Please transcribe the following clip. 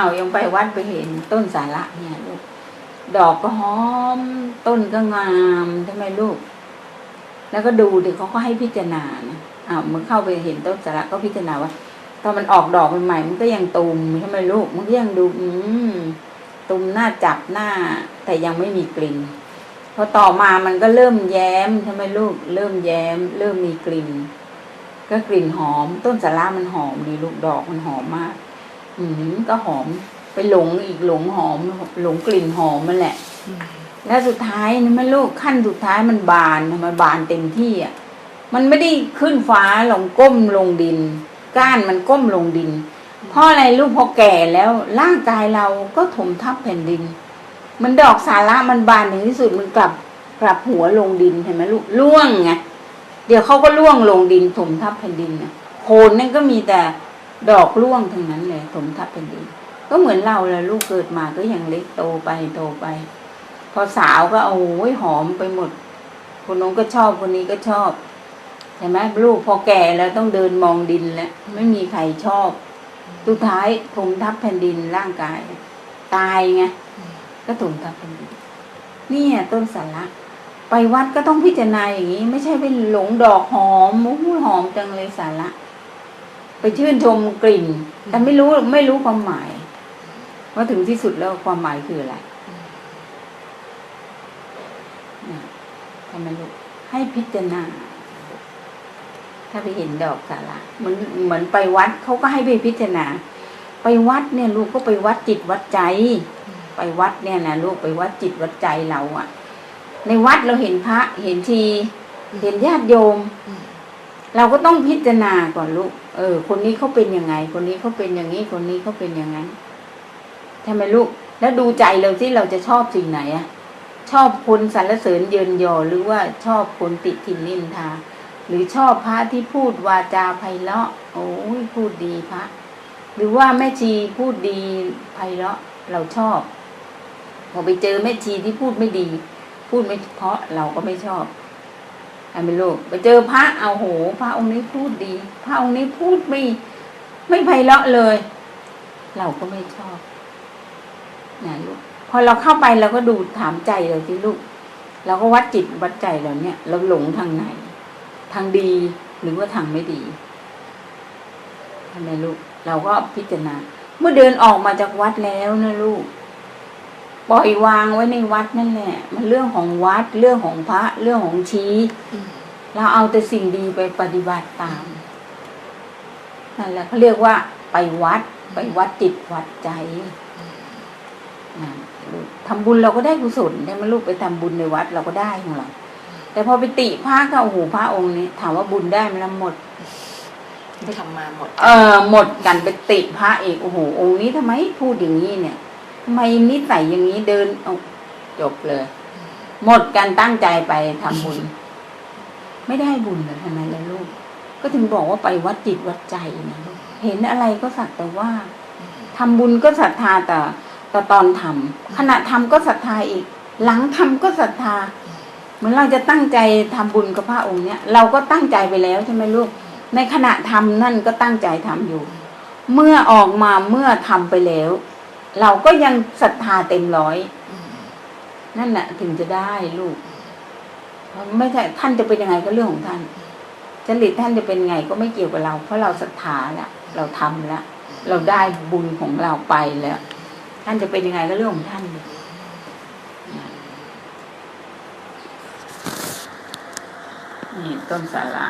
อ้ายังไปวัดไปเห็นต้นสาระเนี่ยลูกดอกก็หอม ต้นก็งามใช่ไหมลูก แล้วก็ดูเดิเขาก็ให้พิจารณานะอ้าวมันเข้าไปเห็นต้นสาระก็พิจารณาว่าตอนมันออกดอกใหม่ๆมันก็ยังตุมใช่ไหมลูก มันก็ยังดูอืมตุมหน้าจับหน้า แต่ยังไม่มีกลิ่นพอต่อมามันก็เริ่มแย้มใช่ไหมลูก เริ่มแย้ม เริ่มมีกลิ่น ก็กลิ่นหอม ต้นสาระมันหอมดีลูกดอกมันหอมมาก อืมก็หอมไปหลงอีกหลงหอม หลงกลิ่นหอมมันแหละ แล้วสุดท้ายนะแม่ลูกขั้นสุดท้ายมันบานทำไมบานเต็มที่อะมันไม่ได้ขึ้นฟ้าลงก้มลงดิน ก้านมันก้มลงดิน เพราะอะไรลูกพอแก่แล้วร่างกายเราก็ถมทับแผ่นดิน มันดอกสาระมันบานถึงที่สุดมันกลับกลับหัวลงดินเห็นไหมลูกล่วงไงเดี๋ยวเขาก็ล่วงลงดินถมทับแผ่นดินนะโคนนั่นก็มีแต่ ดอกร่วงทั้งนั้นเลยถมทับแผ่นดินก็เหมือนเราแหละลูกเกิดมาก็ยังเล็กโตไปโตไป พอสาวก็โอ้ยหอมไปหมด คนนู้นก็ชอบคนนี้ก็ชอบเห็นไหมลูกพอแก่แล้วต้องเดินมองดินแล้วไม่มีใครชอบสุดท้ายถมทับแผ่นดินร่างกาย ตายไงก็ถมทับแผ่นดินนี่ยต้นสาระไปวัดก็ต้องพิจารณาอย่างนี้ ไม่ใช่ไปหลงดอกหอมมุ้ยหอมจังเลยสาระ ไปชื่นชมกลิ่น แต่ไม่รู้ไม่รู้ความหมาย ว่าถึงที่สุดแล้วความหมายคืออะไรนะทำไมลูกให้พิจารณา ถ้าไปเห็นดอกสาระเหมือนเหมือนไปวัดเขาก็ให้ไปพิจารณา ไปวัดเนี่ย ลูกก็ไปวัดจิตวัดใจ ไปวัดเนี่ยนะลูกไปวัดจิตวัดใจเราอะในวัดเราเห็นพระเห็นทีเห็นญาติโยม เราก็ต้องพิจารณาก่อนลูก เออ คนนี้เขาเป็นยังไง คนนี้เขาเป็นอย่างนี้ คนนี้เขาเป็นอย่างนั้นทำไมลูก แล้วดูใจเราที่เราจะชอบสิ่งไหนอะชอบคนสรรเสริญเยินยอหรือว่าชอบคนติดทินนินทา หรือชอบพระที่พูดวาจาไพเราะ โอ้ยพูดดีพระ หรือว่าแม่ชีพูดดีไพเราะ เราชอบพอไปเจอแม่ชีที่พูดไม่ดี พูดไม่เพราะเราก็ไม่ชอบ ไอ้ไม่ลูกไปเจอพระเอาโห พระองค์นี้พูดดี พระองค์นี้พูดไม่ไม่ไพเราะเลย เราก็ไม่ชอบนะลูกพอเราเข้าไปเราก็ดูถามใจเราสิลูก เราก็วัดจิตวัดใจเราเนี่ย เราหลงทางไหน ทางดีหรือว่าทางไม่ดีทำไมลูก เราก็พิจารณา เมื่อเดินออกมาจากวัดแล้วนะลูก ปล่อยวางไว้ในวัดนั่นแหละ มันเรื่องของวัดเรื่องของพระเรื่องของชี้ เราเอาแต่สิ่งดีไปปฏิบัติตามนั่นแหละเขาเรียกว่าไปวัด ไปวัดจิตวัดใจนะลูกทำบุญเราก็ได้กุศลได้ไหมลูกไปทำบุญในวัดเราก็ได้ของเราแต่พอไปติพระก็โอ้โหพระองค์นี้ ถามว่าบุญได้ไหมล่ะหมดทำมาหมด เออหมดกันไปติพระอีกโอ้โหองค์นี้ทำไมพูดอย่างนี้เนี่ยทำ ไมนิสัยอย่างนี้เดินเอาจบเลย หมดกันตั้งใจไปทำบุญ ไม่ได้บุญเลยทำไมล่ะลูก ก็ถึงบอกว่าไปวัดจิตวัดใจนะลูกเห็นอะไรก็สักแต่ว่าทำบุญก็ศรัทธาแต่แต่ตอนทำขณะทำก็ศรัทธาอีก หลังทำก็ศรัทธาเหมือนเราจะตั้งใจทำบุญกับพระองค์เนี้ยเราก็ตั้งใจไปแล้วใช่ไหมลูก ในขณะทำนั่นก็ตั้งใจทำอยู่ เมื่อออกมาเมื่อทำไปแล้ว เราก็ยังศรัทธาเต็มร้อย นั่นแหละถึงจะได้ลูกเพราะไม่ใช่ท่านจะเป็นยังไงก็เรื่องของท่านจริตท่านจะเป็นไงก็ไม่เกี่ยวกับเรา เพราะเราศรัทธาแล้วเราทำแล้วเราได้บุญของเราไปแล้ว ท่านจะเป็นยังไงก็เรื่องของท่านนี่ต้นสาระ